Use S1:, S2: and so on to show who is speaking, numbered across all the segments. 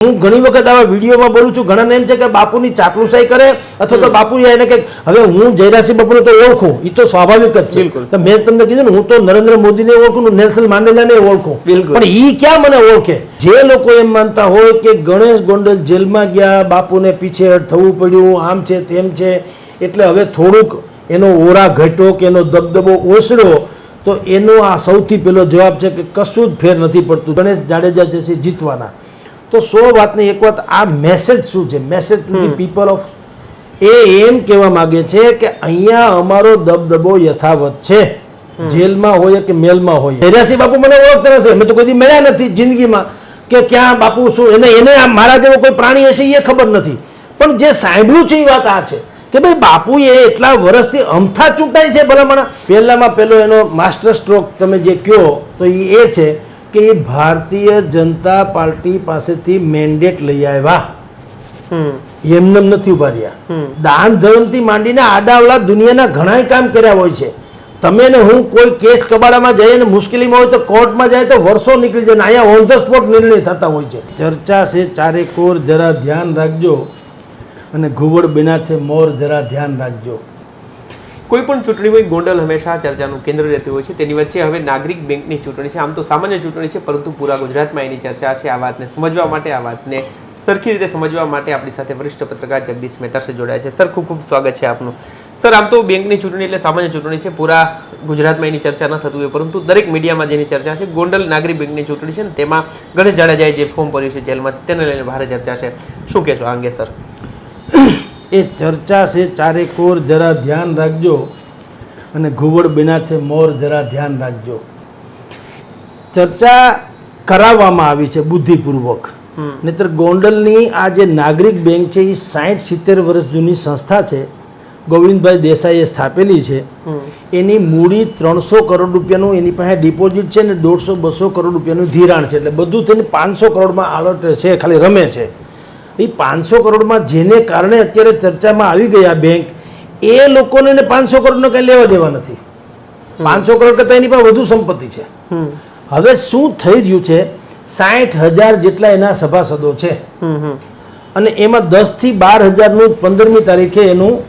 S1: હું ઘણી વખત આવા વિડીયોમાં બોલું છું ઘણાને એમ છે કે બાપુની ચાપલુસાઈ કરે અથવા તો બાપુ એને કે હવે હું જયરાસિંહ બાપુને તો ઓળખું એ તો સ્વાભાવિક જ છે. તો મેં તમને કીધું ને હું તો નરેન્દ્ર મોદીને ઓળખું ને નેલ્સન માંડેલાને ઓળખું. પણ એ ક્યાં મને ઓળખે? જે લોકો એમ માનતા હોય કે ગણેશ ગોંડલ જેલમાં ગયા બાપુને પીછેહટ થવું પડ્યું આમ છે તેમ છે એટલે હવે થોડુંક એનો ઓરા ઘટ્યો કે એનો દબદબો ઓસર્યો તો એનો આ સૌથી પહેલો જવાબ છે કે કશું જ ફેર નથી પડતું. ગણેશ જાડેજા છે જીતવાના. તો સો વાતની એક વાત આ મેસેજ શું છે? Message to the people of એ એમ કહેવા માગે છે કે અહીંયા અમારો દબદબો યથાવત છે. જેલમાં હોય કે મેલમાં હોય. હેરાસી બાપુ મને ઓળખતા નથી. અમે તો કોઈ મળ્યા નથી જિંદગીમાં કે ક્યાં બાપુ શું એને એને આ મારા જેવો કોઈ પ્રાણી હશે એ ખબર નથી. પણ જે સાંભળ્યું છે એ વાત આ છે કે ભાઈ બાપુ એ એટલા વર્ષથી અમથા ચૂંટાય છે ભલામણા. પહેલામાં પહેલો એનો માસ્ટર સ્ટ્રોક તમે જે કહો તો એ એ છે કે ભારતીય જનતા પાર્ટી પાસેથી મેન્ડેટ લઈ આવ્યા. એમને નથી ઊભા રહ્યા. દાન ધર્મથી માંડીને આડાવલા દુનિયાના ઘણાય કામ કર્યા હોય છે. તમે ને હું કોઈ કેસ કબાડામાં જઈએ ને મુશ્કેલીમાં હોય તો કોર્ટમાં જાય તો વર્ષો નીકળી જાય અહીંયા ઓન ધ સ્પોટ નિર્ણય થતા હોય છે. ચર્ચા છે ચારે કોર જરા ધ્યાન રાખજો અને ઘુવડ બિના છે મોર જરા ધ્યાન રાખજો.
S2: કોઈ પણ ચૂંટણી હોય, ગોંડલ હંમેશા ચર્ચાનું કેન્દ્ર રહેતું હોય છે. તેની વચ્ચે હવે નાગરિક બેંકની ચૂંટણી છે. આમ તો સામાન્ય ચૂંટણી છે, પરંતુ પૂરા ગુજરાતમાં એની ચર્ચા છે. આ વાતને સમજવા માટે, આ વાતને સરખી રીતે સમજવા માટે આપણી સાથે વરિષ્ઠ પત્રકાર જગદીશ મહેતા સર જોડાયા છે. સર, ખૂબ ખૂબ સ્વાગત છે આપનું. સર, આમ તો બેંકની ચૂંટણી એટલે સામાન્ય ચૂંટણી છે. પૂરા ગુજરાતમાં એની ચર્ચા ન થતું હોય, પરંતુ દરેક મીડિયામાં જેની ચર્ચા છે, ગોંડલ નાગરિક બેંકની ચૂંટણી છે ને તેમાં ગણેશ જાડેજાએ જે ફોર્મ ભર્યું છે જેલમાં, તેને લઈને ભારે ચર્ચા છે. શું કહેશો આ અંગે, સર?
S1: એ ચર્ચા છે ચારે કોર જરા ધ્યાન રાખજો અને ઘુવડ બિના છે મોર જરા ધ્યાન રાખજો. ચર્ચા કરાવવામાં આવી છે બુદ્ધિપૂર્વક. નહીતર ગોંડલની આ જે નાગરિક બેંક છે એ સાઠ સિત્તેર વર્ષ જૂની સંસ્થા છે ગોવિંદભાઈ દેસાઈએ સ્થાપેલી છે. એની મૂડી ત્રણસો કરોડ રૂપિયાનું એની પાસે ડિપોઝિટ છે ને દોઢસો બસો કરોડ રૂપિયાનું ધિરાણ છે. એટલે બધું થઈને પાંચસો કરોડમાં આલોટ છે ખાલી રમે છે. એ પાંચસો કરોડમાં જેને કારણે અત્યારે ચર્ચામાં આવી ગયા બેંક એ લોકોને પાંચસો કરોડનો કંઈ લેવા દેવા નથી. પાંચસો કરોડ કરતાં એની પાસે વધુ સંપત્તિ છે. હવે શું થઈ રહ્યું છે? સાઠ હજાર જેટલા એના સભાસદો છે. અને એમાં દસથી બાર હજારનું પંદરમી તારીખે એનું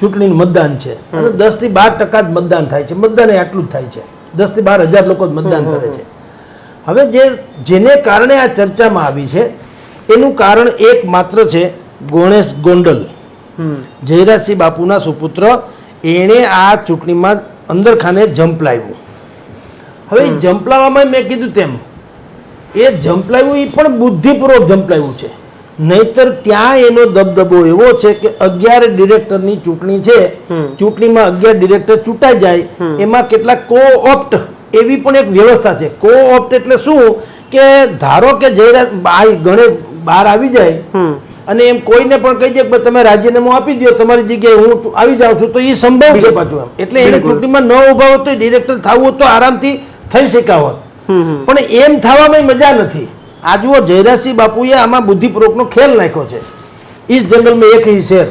S1: ચૂંટણીનું મતદાન છે. અને દસથી બાર ટકા જ મતદાન થાય છે. મતદાન એ આટલું જ થાય છે. દસથી બાર હજાર લોકો જ મતદાન કરે છે. હવે જે જેને કારણે આ ચર્ચામાં આવી છે એનું કારણ એક માત્ર છે ગણેશ ગોંડલ. જયરાજસિંહ બાપુના સુપુત્ર એણે આ ચૂંટણીમાં અંદર ખાને ઝંપલાવ્યું હવે એ મેં કીધું તેમ એ જંપલાવ્યું એ પણ બુદ્ધિપૂર્વક જંપલાવ્યું છે. નહીતર ત્યાં એનો દબદબો એવો છે કે અગિયાર ડિરેક્ટરની ચૂંટણી છે ચૂંટણીમાં અગિયાર ડિરેક્ટર ચૂંટાઈ જાય એમાં કેટલાક કો ઓપ્ટ એવી પણ એક વ્યવસ્થા છે. કો ઓપ્ટ એટલે શું? કે ધારો કે જયરાજ આ ગણેશ બહાર આવી જાય અને એમ કોઈને પણ કહી દે કે તમે રાજીનામું આપી દો તમારી જગ્યાએ હું આવી જાઉં છું તો એ સંભવ છે પાછું એમ. એટલે એને ચૂંટણીમાં ન ઊભા હોત તો ડિરેક્ટર થવું હોત તો આરામથી થઈ શકાવત પણ એમ થવામાં મજા નથી. આ જુઓ જયરાજસિંહ બાપુએ આમાં બુદ્ધિપૂર્વકનો ખેલ નાખ્યો છે. ઈસ્ટ જંગલમાં એક હી શેર.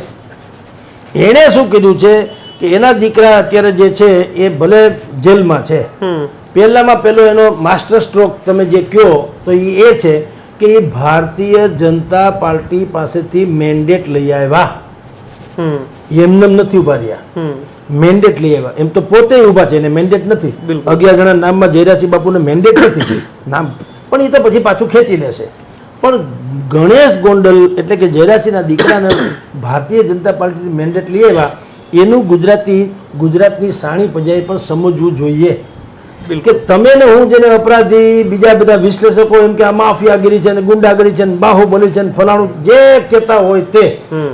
S1: એણે શું કીધું છે કે એના દીકરા અત્યારે જે છે એ ભલે જેલમાં છે. પહેલામાં પહેલો એનો માસ્ટર સ્ટ્રોક તમે જે કહો તો એ એ છે કે ભારતીય જનતા પાર્ટી પાસેથી મેન્ડેટ લઈ આવ્યા. એમને નથી ઊભા રહ્યા. મેન્ડેટ લઈ આવ્યા. એમ તો પોતે ઊભા છે એને મેન્ડેટ નથી. અગિયાર જણા નામમાં જયરાસિંહ બાપુને મેન્ડેટ નથી. નામ. પણ એ તો પછી પાછું ખેંચી લેશે. પણ ગણેશ ગોંડલ એટલે કે જયરાસિંહના દીકરાને ભારતીય જનતા પાર્ટીથી મેન્ડેટ લઈ આવ્યા એનું ગુજરાતી ગુજરાતની સાણી પ્રજાએ પણ સમજવું જોઈએ. કે તમે ને હું જેને અપરાધી બીજા બધા વિશ્લેષકો એમ કે આ માફિયાગીરી છે ને ગુંડાગીરી છે ને બાહુબલી છે ને ફલાણું જે કહેતા હોય તે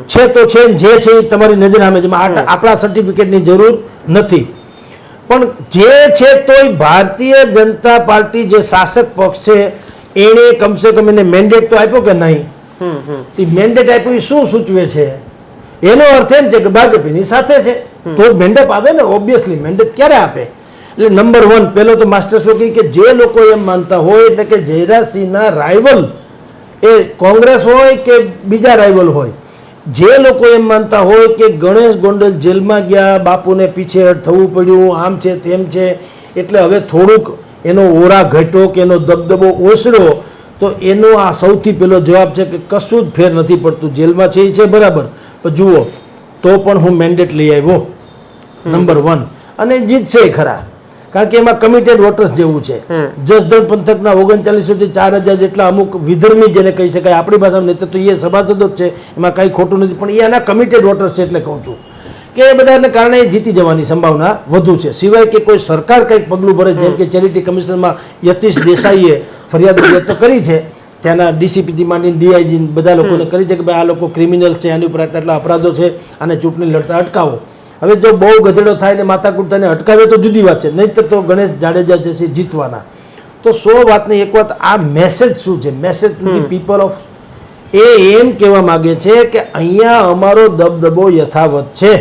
S1: છે તો છે ને જે છે એ તમારી નજર સામે છે. આપણા સર્ટિફિકેટની જરૂર નથી. પણ જે છે તોય ભારતીય જનતા પાર્ટી જે શાસક પક્ષ છે એણે કમસે કમ એને મેન્ડેટ તો આપ્યો કે નહીં? એ મેન્ડેટ આપ્યું એ શું સૂચવે છે? એનો અર્થ એમ છે કે ભાજપ એની સાથે છે. તો મેન્ડેપ આવે ને ઓબ્વિયસલી મેન્ડેટ ક્યારે આપે? એટલે નંબર વન પહેલો તો માસ્ટર સ્ટ્રોક કે જે લોકો એમ માનતા હોય એટલે કે જયરાસિંહના રાઇવલ એ કોંગ્રેસ હોય કે બીજા રાઇવલ હોય. જે લોકો એમ માનતા હોય કે ગણેશ ગોંડલ જેલમાં ગયા બાપુને પીછેહટ થવું પડ્યું આમ છે તેમ છે એટલે હવે થોડુંક એનો ઓરા ઘટ્યો કે એનો દબદબો ઓસર્યો તો એનો આ સૌથી પહેલો જવાબ છે કે કશું જ ફેર નથી પડતું. જેલમાં છે એ છે બરાબર. પણ જુઓ તો પણ હું મેન્ડેટ લઈ આવ્યો. નંબર વન અને જીતશે ખરા. કારણ કે એમાં કમિટેડ વોટર્સ જેવું છે. જસદણ પંથકના ઓગણચાલીસો થી ચાર હજાર જેટલા અમુક વિધર્મી જેને કહી શકાય આપણી ભાષામાં નહીં તો એ સભાસદો જ છે એમાં કંઈ ખોટું નથી. પણ એ એના કમિટેડ વોટર્સ છે એટલે કહું છું કે એ બધાને કારણે જીતી જવાની સંભાવના વધુ છે. સિવાય કે કોઈ સરકાર કંઈક પગલું ભરે જેમ કે ચેરિટી કમિશનમાં યતીશ દેસાઈએ ફરિયાદ વ્યક્ત કરી છે ત્યાંના ડીસીપીથી માંડીને ડીઆઈજી બધા લોકોને કરી છે કે ભાઈ આ લોકો ક્રિમિનલ છે આની ઉપર આટલા અપરાધો છે અને ચૂંટણી લડતા અટકાવો. હવે જો બહુ ગધેડો થાય ને માથાકૂટ થાય અટકાવે તો જુદી વાત છે. નહીં તો ગણેશ જાડેજા જે છે જીતવાના. તો સો વાતની એક વાત આ મેસેજ શું છે? Message to the people of એ એમ કહેવા માગે છે કે અહીંયા અમારો દબદબો યથાવત છે.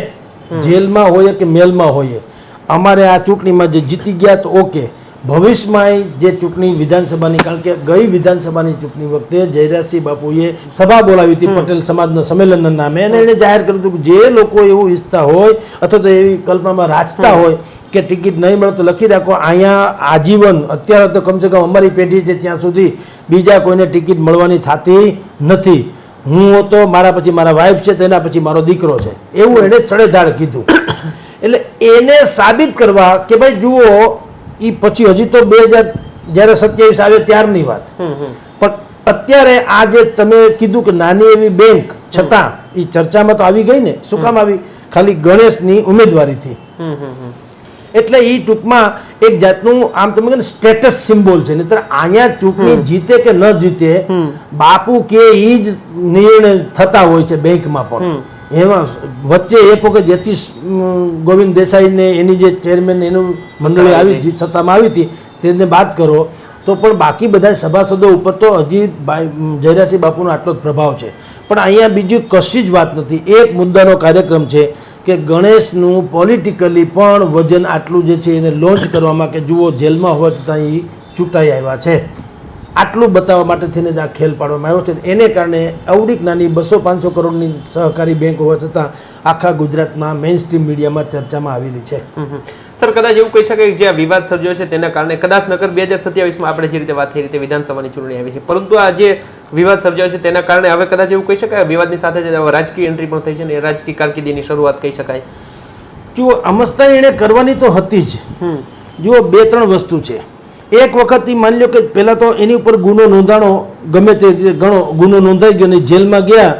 S1: જેલમાં હોઈએ કે મેલમાં હોઈએ. અમારે આ ચૂંટણીમાં જે જીતી ગયા તો ઓકે. ભવિષ્યમાં જે ચૂંટણી વિધાનસભાની કારણ કે ગઈ વિધાનસભાની ચૂંટણી વખતે જયરાજસિંહ બાપુએ સભા બોલાવી હતી પટેલ સમાજના સંમેલનના નામે. અને એને જાહેર કર્યું હતું કે જે લોકો એવું ઈચ્છતા હોય અથવા તો એવી કલ્પનામાં રાજતા હોય કે ટિકિટ નહીં મળે તો લખી રાખો અહીંયા આજીવન અત્યારે તો કમસે કમ અમારી પેઢી છે ત્યાં સુધી બીજા કોઈને ટિકિટ મળવાની થતી નથી. હું તો મારા પછી મારા વાઈફ છે તેના પછી મારો દીકરો છે. એવું એણે ચડેધાડ કીધું. એટલે એને સાબિત કરવા કે ભાઈ જુઓ એ પછી હજી તો બે હજાર જ્યારે સત્યાવીસ આવે ત્યારની વાત. પણ અત્યારે આ જે તમે કીધું કે નાની એવી બેંક છતાં એ ચર્ચામાં તો આવી ગઈ ને. શું કામ આવી? ખાલી ગણેશની ઉમેદવારીથી. એટલે એ ટૂંકમાં એક જાતનું આમ તમે કહો સ્ટેટસ સિમ્બોલ છે. નહીતર અહીંયા ચૂંટણી જીતે કે ન જીતે બાપુ કે એ જ નિર્ણય થતા હોય છે બેંકમાં પણ. એમાં વચ્ચે એક વખત યતીશ ગોવિંદ દેસાઈને એની જે ચેરમેન એનું મંડળી આવી જીત સત્તામાં આવી હતી તેને બાદ કરો. તો પણ બાકી બધા સભાસદો ઉપર તો હજી જયરાસિંહ બાપુનો આટલો જ પ્રભાવ છે. પણ અહીંયા બીજી કશી જ વાત નથી. એક મુદ્દાનો કાર્યક્રમ છે કે ગણેશનું પોલિટિકલી પણ વજન આટલું જે છે એને લોન્ચ કરવામાં કે જુઓ જેલમાં હોવા છતાં એ ચૂંટાઈ આવ્યા છે. આટલું બતાવવા માટે થઈને જ આ ખેલ પાડવામાં આવ્યો છે. એને કારણે અવડીક નાની બસો પાંચસો કરોડની સહકારી બેંક હોવા છતાં આખા ગુજરાતમાં મેઇન સ્ટ્રીમ મીડિયામાં ચર્ચામાં આવેલી છે.
S2: સર કદાચ એવું કહી શકાય કે જે આ વિવાદ સર્જ્યો છે તેના કારણે કદાચ નગર બે હજાર સત્યાવીસમાં આપણે જે રીતે વાત થઈ રીતે વિધાનસભાની ચૂંટણી આવી છે. પરંતુ આ જે વિવાદ સર્જ્યો છે તેના કારણે હવે કદાચ એવું કહી શકાય વિવાદની સાથે જ રાજકીય એન્ટ્રી પણ થઈ છે ને એ રાજકીય કારકિર્દીની શરૂઆત કહી શકાય.
S1: જુઓ અમસ્તા એણે કરવાની તો હતી જ. જુઓ બે ત્રણ વસ્તુ છે. એક વખત ઈ માની લો કે પહેલા તો એની ઉપર ગુનો નોંધાણો ગમે તે રીતે ગણો ગુનો નોંધાઈ ગયો ને જેલમાં ગયા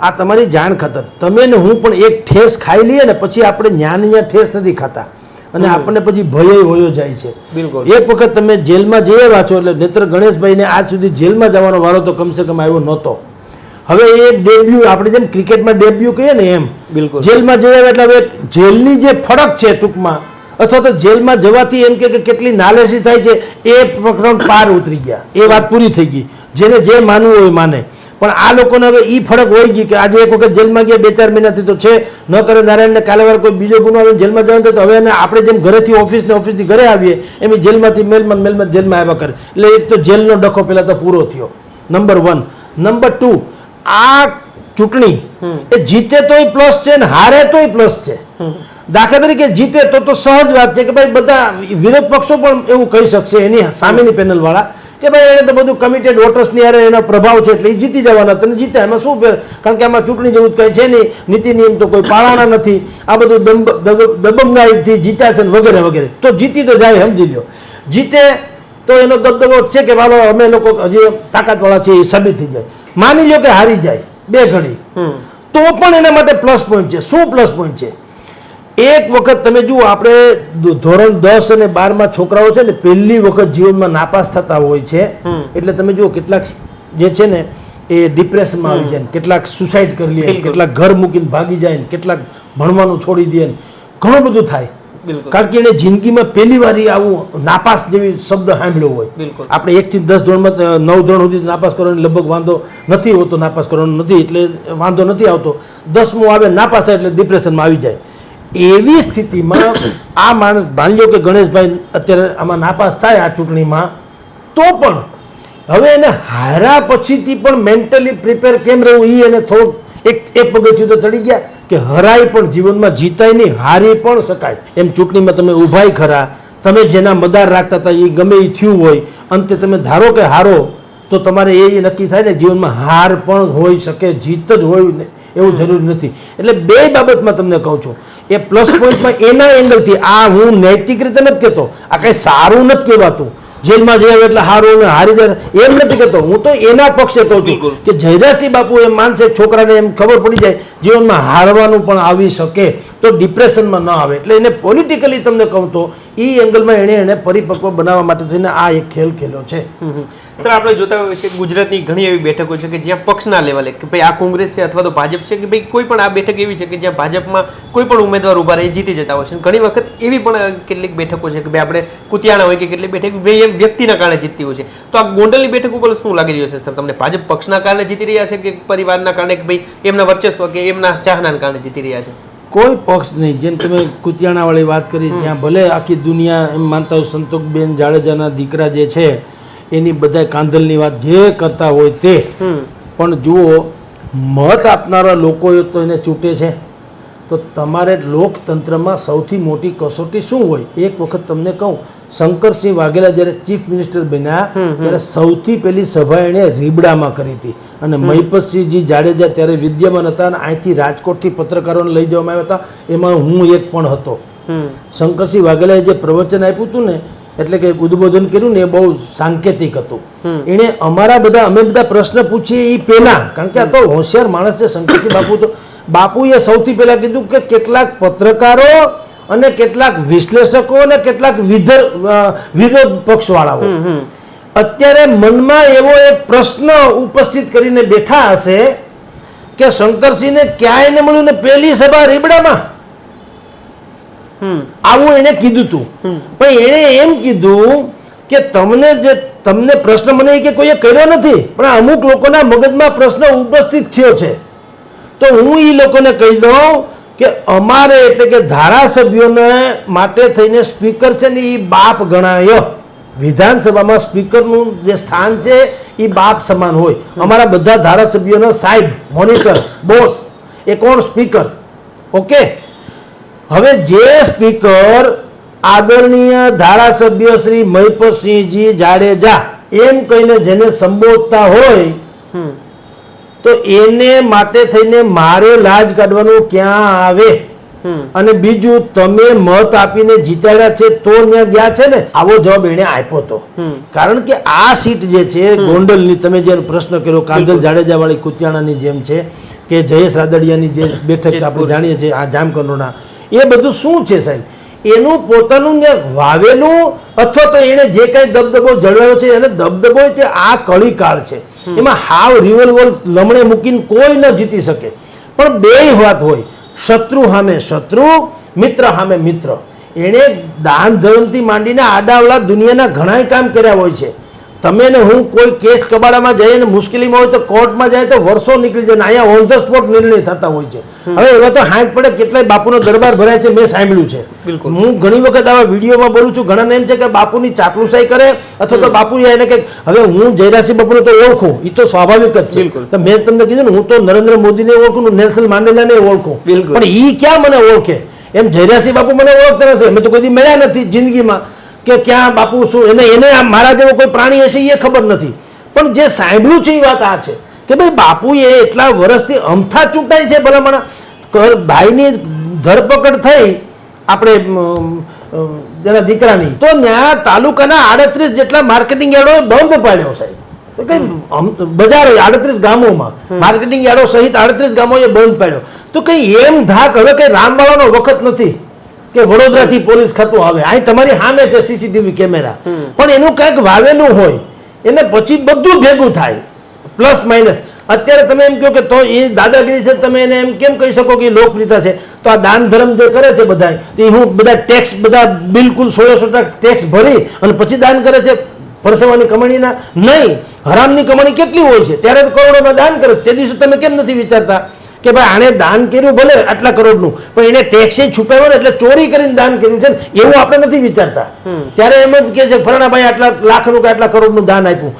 S1: આ તમારી જાણ ખતર. તમે ને હું પણ એક ઠેસ ખાઈ લઈએ ને પછી આપણે જ્ઞાન અહીંયા ઠેસ નથી ખાતા. અને આપણને પછી ભય હોયો જાય છે.
S2: બિલકુલ.
S1: એક વખત તમે જેલમાં જઈ આવ્યા છો એટલે નેત્ર ગણેશભાઈને આજ સુધી જેલમાં જવાનો વારો તો કમસે કમ આવ્યો નહોતો. હવે એ ડેબ્યુ આપણે જેમ ક્રિકેટમાં ડેબ્યુ કહીએ ને એમ
S2: બિલકુલ.
S1: જેલમાં જઈ આવ્યા એટલે હવે જેલની જે ફરક છે ટૂંકમાં અથવા તો જેલમાં જવાથી એમ કે કે કેટલી નાલેસી થાય છે એ પ્રકરણ પાર ઉતરી ગયા. એ વાત પૂરી થઈ ગઈ. જેને જે માનવું હોય માને. પણ આ લોકોને હવે એ ફરક હોય ગઈ કે આજે એક વખત જેલમાં ગયા બે ચાર મહિનાથી તો છે. ન કરે નારાયણને કાલે વાર કોઈ બીજો ગુનો આવે જેલમાં જવાનું તો હવે એને આપણે જેમ ઘરેથી ઓફિસ ને ઓફિસથી ઘરે આવીએ એમ જેલમાંથી મેલમાં મેલમાં જેલમાં આવ્યા કરે. એટલે એક તો જેલનો ડખો પહેલાં તો પૂરો થયો. નંબર વન નંબર ટુ આ ચૂંટણી એ જીતે તોય પ્લસ છે ને હારે તોય પ્લસ છે. દાખલા તરીકે જીતે તો તો સહજ વાત છે કે ભાઈ બધા વિરોધ પક્ષો પણ એવું કહી શકશે એની સામેની પેનલવાળા કે ભાઈ એને તો બધું કમિટેડ વોટર્સની અરે એનો પ્રભાવ છે એટલે એ જીતી જવાના તને જીતે એમાં શું ફેર? કારણ કે આમાં ચૂંટણી જેવું કંઈ છે નહીં. નીતિ નિયમ તો કોઈ પાળાણા નથી. આ બધું દબંગાઈથી જીત્યા છે ને વગેરે વગેરે. તો જીતી તો જાય સમજી લ્યો. જીતે તો એનો દબદબો છે કે વાલો અમે લોકો હજી તાકાતવાળા છીએ એ સાબિત થઈ જાય. માની લો કે હારી જાય બે ઘડી. તો પણ એના માટે પ્લસ પોઈન્ટ છે. શું પ્લસ પોઈન્ટ છે? એક વખત તમે જુઓ આપણે ધોરણ દસ અને બારમાં છોકરાઓ છે ને પહેલી વખત જીવનમાં નાપાસ થતા હોય છે. એટલે તમે જુઓ કેટલાક જે છે ને એ ડિપ્રેશનમાં આવી જાય ને કેટલાક સુસાઇડ કરી લે કેટલાક ઘર મૂકીને ભાગી જાય ને કેટલાક ભણવાનું છોડી દે ઘણું બધું થાય. કારણ કે એને જિંદગીમાં પહેલી વાર આવું નાપાસ જેવી શબ્દ સાંભળ્યો હોય. આપણે એકથી દસ ધોરણમાં નવ ધોરણ સુધી નાપાસ કરવાનો લગભગ વાંધો નથી હોતો નાપાસ કરવાનો નથી એટલે વાંધો નથી આવતો. દસમું આવે નાપાસ થાય એટલે ડિપ્રેશનમાં આવી જાય. એવી સ્થિતિમાં આ માણસ માની લો કે ગણેશભાઈ અત્યારે આમાં નાપાસ થાય આ ચૂંટણીમાં, તો પણ હવે એને હાર્યા પછીથી પણ મેન્ટલી પ્રિપેર કેમ રહેવું એ એને થોડુંક એક એક પગથિયું તો ચડી ગયા કે હરાય પણ જીવનમાં જીતાય નહીં, હારી પણ શકાય. એમ ચૂંટણીમાં તમે ઊભાય ખરા. તમે જેના મદાર રાખતા હતા એ ગમે એ થયું હોય, અંતે તમે ધારો કે હારો, તો તમારે એ નક્કી થાય ને જીવનમાં હાર પણ હોઈ શકે, જીત જ હોય ને. એવું જરૂરી નથી. એટલે બે બાબતમાં તમને કહું છું. એ પ્લસ પોઈન્ટમાં એના એંગલથી આ હું નૈતિક રીતે નથી કહેતો. આ કંઈ સારું નથી કહેવાતું. જેલમાં જઈ આવે એટલે હારું ને હારી જાય. એમ નથી કહેતો. હું તો એના પક્ષે કહું છું કે જયરાસિંહ બાપુ એમ માનસે છોકરાને એમ ખબર પડી જાય જીવનમાં હારવાનું પણ આવી શકે તો ડિપ્રેશનમાં ન આવે. એટલે એને પોલિટિકલી તમને કહું તો એ એંગલમાં એણે એને પરિપક્વ બનાવવા માટે થઈને આ એક ખેલ ખેલ્યો છે.
S2: સર આપણે જોતા હોઈએ છીએ ગુજરાતની ઘણી એવી બેઠકો છે કે જ્યાં પક્ષના લેવલે કે ભાઈ આ કોંગ્રેસ છે અથવા તો ભાજપ છે કે ભાઈ કોઈ પણ આ બેઠક એવી છે કે જ્યાં ભાજપમાં કોઈ પણ ઉમેદવાર ઊભા રહી જીતી જતા હોય છે. ઘણી વખત એવી પણ કેટલીક બેઠકો છે કે ભાઈ આપણે કુતિયાણા હોય કે કેટલીક બેઠક વ્યક્તિના કારણે જીતતી હોય છે. તો આ ગોંડલની બેઠક ઉપર શું લાગી રહ્યું છે સર? તમને ભાજપ પક્ષના કારણે જીતી રહ્યા છે કે પરિવારના કારણે કે ભાઈ એમના વર્ચસ્વ કે એમના ચાહના કારણે જીતી રહ્યા છે?
S1: કોઈ પક્ષ નહીં. જેમ તમે કુતિયાણાવાળી વાત કરી ત્યાં ભલે આખી દુનિયા એમ માનતા હોય સંતોષબેન જાડેજાના દીકરા જે છે એની બધા કાંધલની વાત જે કરતા હોય તે. પણ જુઓ મત આપનારા લોકો તો એને ચૂંટે છે. તો તમારે લોકતંત્રમાં સૌથી મોટી કસોટી શું હોય? એક વખત તમને કહું શંકરસિંહ વાઘેલા જ્યારે ચીફ મિનિસ્ટર બન્યા ત્યારે સૌથી પહેલી સભા એણે રીબડામાં કરી હતી. અને મહિપતસિંહજી જાડેજા ત્યારે વિદ્યમાન હતા અને અહીંથી રાજકોટથી પત્રકારોને લઈ જવામાં આવ્યા હતા. એમાં હું એક પણ હતો. શંકરસિંહ વાઘેલાએ જે પ્રવચન આપ્યું હતું ને એટલે કે ઉદ્બોધન કર્યું ને એ બહુ સાંકેતિક હતું. એણે અમારા બધા અમે બધા પ્રશ્ન પૂછીએ એ પહેલાં. કારણ કે આ તો હોશિયાર માણસ છે શંકરસિંહ બાપુ તો બાપુએ સૌથી પહેલા કીધું કે કેટલાક પત્રકારો અને કેટલાક વિશ્લેષકો અને કેટલાક વિધર વિરોધ પક્ષવાળાઓ. અત્યારે મનમાં એવો એક પ્રશ્ન ઉપસ્થિત કરીને બેઠા હશે કે શંકરસિંહને ક્યાંય ને મળ્યું ને પહેલી સભા રીબડામાં? આવું એણે કીધું હતું પણ એણે એમ કીધું કે તમને જે તમને પ્રશ્ન મને કે કોઈએ કર્યો નથી પણ અમુક લોકોના મગજમાં પ્રશ્ન ઉપસ્થિત થયો છે. તો હું એ લોકોને કહી દઉં કે અમારે એટલે કે ધારાસભ્યોને માટે થઈને સ્પીકર છે ને એ બાપ ગણાય. વિધાનસભામાં સ્પીકરનું જે સ્થાન છે એ બાપ સમાન હોય. અમારા બધા ધારાસભ્યોના સાહેબ મોનિટર બોસ એ કોણ? સ્પીકર. ઓકે? હવે જે સ્પીકર આદરણીય ધારાસભ્ય શ્રી મહિપતસિંહજી જાડેજા એમ કહીને જેને સંબોધતા હોય તો એને માટે થઈને મારે લાજ કાઢવાનું ક્યાં આવે? અને બીજું તમે મત આપીને જીતાડ્યા છે તો ત્યાં ગયા છે ને? આવો જવાબ એને આપ્યો હતો કારણ કે આ સીટ જે છે ગોંડલની તમે જે પ્રશ્ન કર્યો કાંદલ જાડેજા વાળી કુતિયાણાની જેમ છે કે જયેશ રાદડિયાની જે બેઠક આપણે જાણીએ છીએ આ જામકંડોના એ બધું શું છે સાહેબ? એનું પોતાનું વાવેલું અથવા તો એને જે કાંઈ દબદબો જળવાયો છે એને દબદબો તે આ કળી કાળ છે એમાં હાવ રિવોલ્વર લમણે મૂકીને કોઈ ન જીતી શકે. પણ બે વાત હોય. શત્રુ સામે શત્રુ મિત્ર સામે મિત્ર. એણે દાન ધર્મથી માંડીને આડાવડા દુનિયાના ઘણાય કામ કર્યા હોય છે. તમે ને હું કોઈ કેસ કબાડામાં જઈએ ને મુશ્કેલીમાં હોય તો કોર્ટમાં જાય તો વર્ષો નીકળી જાય ને અહીંયા ઓન ધ સ્પોટ નિર્ણય થતા હોય છે. હવે એવા તો હાંક પડે કેટલાય બાપુનો દરબાર ભરાય છે મેં સાંભળ્યું છે. હું ઘણી વખત આવા વિડીયોમાં બોલું છું ઘણાને એમ છે કે બાપુની ચાપલુસાઈ કરે અથવા તો બાપુ એને કે હવે હું જયરાસિંહ બાપુને તો ઓળખું એ તો સ્વાભાવિક જ છે.
S2: બિલકુલ.
S1: તો મેં તમને કીધું ને હું તો નરેન્દ્ર મોદીને ઓળખું ને નેલ્સન માંડેલાને ઓળખું.
S2: બિલકુલ.
S1: પણ એ ક્યાં મને ઓળખે? એમ જયરાસિંહ બાપુ મને ઓળખતા નથી. અમે તો કોઈ દી મળ્યા નથી જિંદગીમાં. કે ક્યાં બાપુ શું? એને એને મારા જેવો કોઈ પ્રાણી હશે એ ખબર નથી. પણ જે સાંભળ્યું છે એ વાત આ છે કે ભાઈ બાપુએ એટલા વર્ષથી અમથા ચૂંટાય છે ભલામણ. ભાઈની ધરપકડ થઈ આપણે જેના દીકરાની. તો ત્યાં તાલુકાના આડત્રીસ જેટલા માર્કેટિંગ યાર્ડો બંધ પાડ્યો સાહેબ. કઈ બજાર આડત્રીસ ગામોમાં માર્કેટિંગ યાર્ડો સહિત આડત્રીસ ગામોએ બંધ પાડ્યો. તો કઈ એમ ધાક હવે કઈ રામવાળાનો વખત નથી. કે વડોદરાથી પોલીસ ખાતું આવે. અહીં તમારી સામે છે સીસીટીવી કેમેરા. પણ એનું કંઈક વાવેલું હોય એને પછી બધું ભેગું થાય. Plus minus. અત્યારે તમે એમ કહો કે તો એ દાદાગીરી છે તમે એને એમ કેમ કહી શકો કે લોકપ્રિયતા છે? તો આ દાન ધર્મ જે કરે છે બધા એ હું બધા ટેક્સ બધા બિલકુલ સોળો સો ટકા ટેક્સ ભરી અને પછી દાન કરે છે પરસેવાની કમાણીના? નહીં. હરામની કમાણી કેટલી હોય છે? ત્યારે કરોડોમાં દાન કરે. તે દિવસે તમે કેમ નથી વિચારતા? કે ભાઈ આણે દાન કર્યું ભલે આટલા કરોડનું પણ એને ટેક્સે છુપાવ્યો ને એટલે ચોરી કરીને દાન કર્યું છે ને એવું આપણે નથી વિચારતા. ત્યારે એમ જ કે છે ફરણાભાઈ આટલા લાખનું કે આટલા કરોડનું દાન આપ્યું.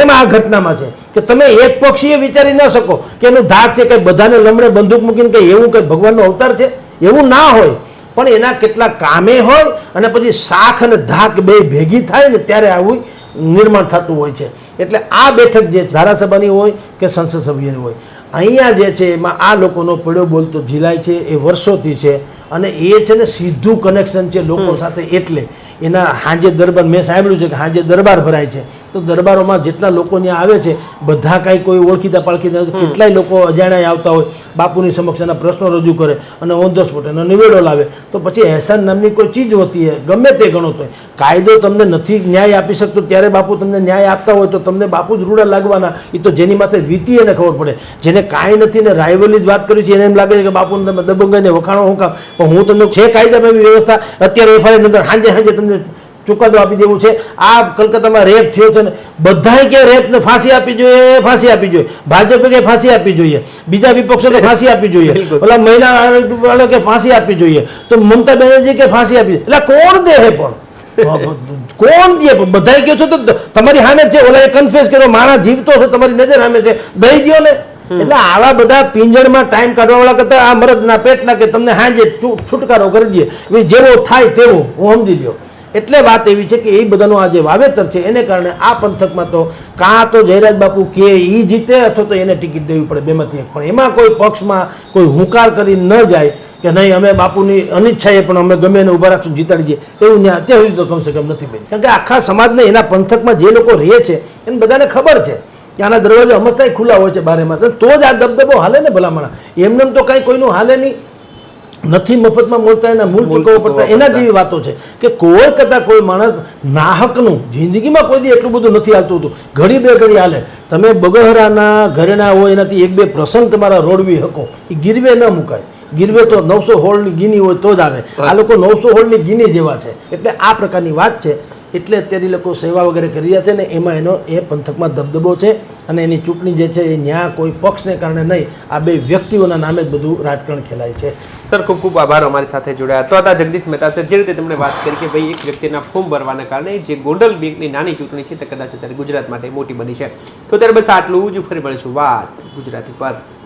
S1: એમ આ ઘટનામાં છે કે તમે એક પક્ષીએ વિચારી ન શકો કે એનું ધાક છે કે બધાને લમણે બંદૂક મૂકીને કે એવું કંઈ ભગવાનનો અવતાર છે? એવું ના હોય. પણ એના કેટલા કામે હોય અને પછી શાખ અને ધાક બે ભેગી થાય ને ત્યારે આવું નિર્માણ થતું હોય છે. એટલે આ બેઠક જે ધારાસભાની હોય કે સંસદ સભ્યની હોય અહીંયા જે છે એમાં આ લોકોનો પડ્યો બોલતો જિલાય છે એ વર્ષોથી છે અને એ છે ને સીધું કનેક્શન છે લોકો સાથે એટલે એના હાંજે દરબાર મેં સાંભળ્યું છે કે હાંજે દરબાર ભરાય છે. તો દરબારોમાં જેટલા લોકો ત્યાં આવે છે બધા કાંઈ કોઈ ઓળખીતા પાળખીતા. કેટલાય લોકો અજાણ્યા આવતા હોય બાપુની સમક્ષ એના પ્રશ્નો રજૂ કરે અને ઓન ધ સ્પોટ એનો નિવેડો લાવે. તો પછી એહસાન નામની કોઈ ચીજ હોતી હોય ગમે તે ગણો તો. કાયદો તમને નથી ન્યાય આપી શકતો ત્યારે બાપુ તમને ન્યાય આપતા હોય તો તમને બાપુ જ રૂડા લાગવાના. એ તો જેની માથે વીતી એને ખબર પડે. જેને કાંઈ નથી ને રાયવલી જ વાત કરી છે એને એમ લાગે છે કે બાપુને તમે દબંગાઈને વખાણો હું કામ. પણ હું તમને છે કાયદામાં એવી વ્યવસ્થા અત્યારે એફઆઈઆર અંદર સાંજે સાંજે તમને ચુકાદો આપી દેવું છે. આ કલકત્તામાં રેપ થયો છે ને બધાએ કે રેપને ફાંસી આપી જોઈએ ફાંસી આપી જોઈએ. ભાજપે કે ફાંસી આપી જોઈએ. બીજા વિપક્ષો કે ફાંસી આપી જોઈએ. ઓલા મહિલા વાળો કે ફાંસી આપી જોઈએ. તો મમતા બેનર્જી કે ફાંસી આપી એટલે કોણ દે હે પણ? કોણ દે બધાએ કહો છો તો તમારી સામે છે. ઓલા કન્ફેસ કર્યો માણસ જીવતો છે તમારી નજર સામે છે. દઈ દ્યો ને. એટલે આવા બધા પિંજરમાં ટાઈમ કાઢવા વાળા કરતા આ મરદના પેટના કે તમને હાજે છુટકારો કરી દે જેવો થાય તેવો હું સમજી લ્યો. એટલે વાત એવી છે કે એ બધાનું આ જે વાવેતર છે, એને કારણે આ પંથકમાં તો કાં તો જયરાજ બાપુ કે એ જીતે અથવા તો એને ટિકિટ દેવી પડે બેમાંથી એક. પણ એમાં કોઈ પક્ષમાં કોઈ હુંકાર કરી ન જાય કે નહીં, અમે બાપુની અનિચ્છાએ પણ અમે ગમે એને ઊભા રાખશું, જીતાડી દઈએ. એવું ત્યાં અત્યાર સુધી તો કમસે કમ નથી બન્યું. કારણ કે આખા સમાજને એના પંથકમાં જે લોકો રહે છે, એને બધાને ખબર છે કે આના દરવાજા હંમેશા ખુલ્લા હોય છે બારેમાં તો જ આ દબદબો હાલે ને ભલામણા. એમને તો કાંઈ કોઈનું હાલે નહીં. નથી મફતમાં મળતા એના મૂળ ચૂકવવા પડતા એના જેવી વાતો છે કે કોઈ કરતાં કોઈ માણસ નાહકનું જિંદગીમાં કોઈ દી એટલું બધું નથી હાલતું હતું. ઘડી બે ઘડી હાલે. તમે બગહરાના ઘરેણા હોય એનાથી એક બે પ્રસંગ તમારા રોડવી શકો. એ ગીરવે ન મુકાય. ગીરવે તો નવસો હોળની ગીની હોય તો જ આવે. આ લોકો નવસો હોળની ગીની જેવા છે. એટલે આ પ્રકારની વાત છે. એટલે અત્યારે લોકો સેવા વગેરે કરી રહ્યા છે ને એમાં એનો એ પંથકમાં દબદબો છે અને એની ચૂંટણી જે છે એ ન્યા કોઈ પક્ષને કારણે નહીં. આ બે વ્યક્તિઓના નામે જ બધું રાજકારણ ખેલાય છે.
S2: સર, ખૂબ ખૂબ આભાર અમારી સાથે જોડાયા. તો હતા જગદીશ મહેતા સર, જે રીતે તમને વાત કરી કે ભાઈ, એક વ્યક્તિના ફોર્મ ભરવાના કારણે જે ગોંડલ બેંકની નાની ચૂંટણી છે તે કદાચ અત્યારે ગુજરાત માટે મોટી બની છે. તો ત્યારે બસ આટલું જ, ફરી મળીશું વાત ગુજરાતી પર.